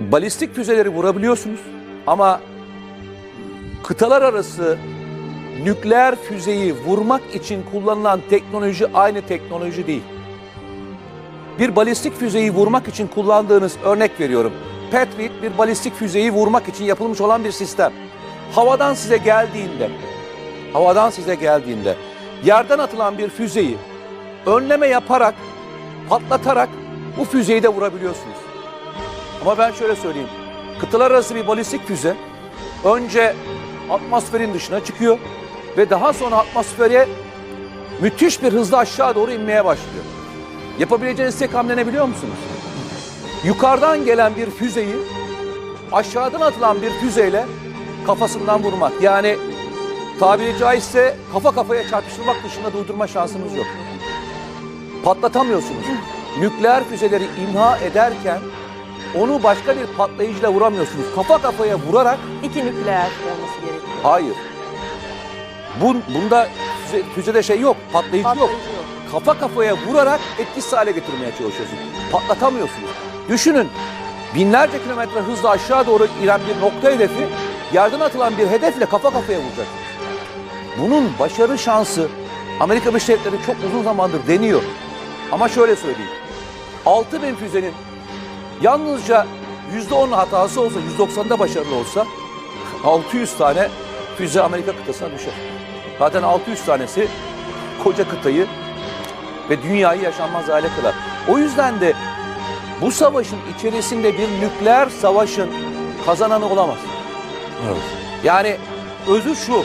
balistik füzeleri vurabiliyorsunuz ama kıtalar arası nükleer füzeyi vurmak için kullanılan teknoloji aynı teknoloji değil. Bir balistik füzeyi vurmak için kullandığınız örnek veriyorum. Patriot bir balistik füzeyi vurmak için yapılmış olan bir sistem. Havadan size geldiğinde, havadan size geldiğinde yerden atılan bir füzeyi önleme yaparak, patlatarak bu füzeyi de vurabiliyorsunuz. Ama ben şöyle söyleyeyim. Kıtalar arası bir balistik füze önce atmosferin dışına çıkıyor ve daha sonra atmosfere müthiş bir hızla aşağı doğru inmeye başlıyor. Yapabileceğiniz tek hamle ne biliyor musunuz? Yukarıdan gelen bir füzeyi aşağıdan atılan bir füzeyle kafasından vurmak. Yani tabiri caizse kafa kafaya çarpıştırmak dışında durdurma şansınız yok. Patlatamıyorsunuz. Nükleer füzeleri imha ederken onu başka bir patlayıcıyla vuramıyorsunuz. Kafa kafaya vurarak İki nükleer olması gerekiyor. hayır. Bun, bunda füze, füzede şey yok, patlayıcı, yok. Patlayıcı yok. Kafa kafaya vurarak etkisiz hale getirmeye çalışıyorsunuz. Patlatamıyorsunuz. Düşünün binlerce kilometre hızla aşağı doğru inen bir nokta hedefi yerden atılan bir hedefle kafa kafaya vuracak. Bunun başarı şansı Amerika Birleşik Devletleri çok uzun zamandır deniyor. Ama şöyle söyleyeyim. 6000 füzenin yalnızca %10 hatası olsa, %90'da başarılı olsa 600 tane füze Amerika kıtasına düşer. Zaten 600 tanesi koca kıtayı ve dünyayı yaşanmaz hale kılar. O yüzden de bu savaşın içerisinde bir nükleer savaşın kazananı olamaz. Evet. Yani özü şu,